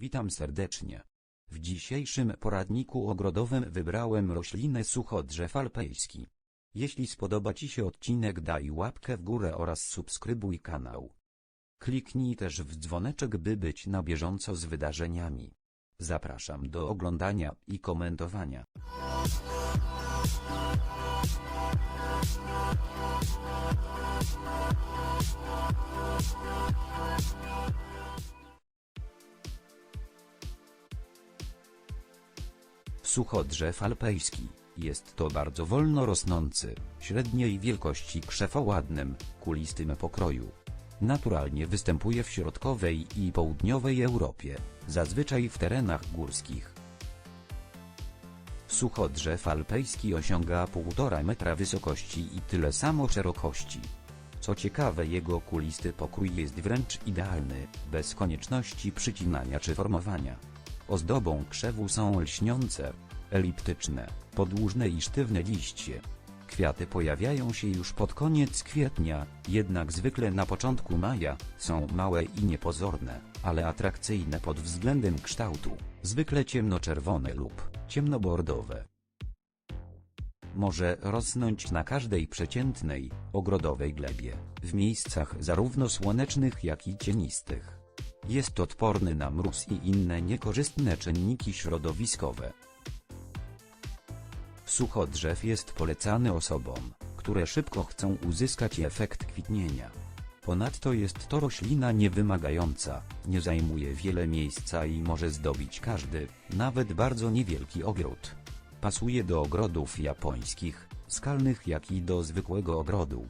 Witam serdecznie. W dzisiejszym poradniku ogrodowym wybrałem roślinę suchodrzew alpejski. Jeśli spodoba Ci się odcinek daj łapkę w górę oraz subskrybuj kanał. Kliknij też w dzwoneczek by być na bieżąco z wydarzeniami. Zapraszam do oglądania i komentowania. Suchodrzew alpejski. Jest to bardzo wolno rosnący, średniej wielkości krzew o ładnym, kulistym pokroju. Naturalnie występuje w środkowej i południowej Europie, zazwyczaj w terenach górskich. Suchodrzew alpejski osiąga 1,5 metra wysokości i tyle samo szerokości. Co ciekawe jego kulisty pokrój jest wręcz idealny, bez konieczności przycinania czy formowania. Ozdobą krzewu są lśniące, eliptyczne, podłużne i sztywne liście. Kwiaty pojawiają się już pod koniec kwietnia, jednak zwykle na początku maja, są małe i niepozorne, ale atrakcyjne pod względem kształtu, zwykle ciemnoczerwone lub ciemnobordowe. Może rosnąć na każdej przeciętnej, ogrodowej glebie, w miejscach zarówno słonecznych jak i cienistych. Jest odporny na mróz i inne niekorzystne czynniki środowiskowe. Suchodrzew jest polecany osobom, które szybko chcą uzyskać efekt kwitnienia. Ponadto jest to roślina niewymagająca, nie zajmuje wiele miejsca i może zdobić każdy, nawet bardzo niewielki ogród. Pasuje do ogrodów japońskich, skalnych jak i do zwykłego ogrodu,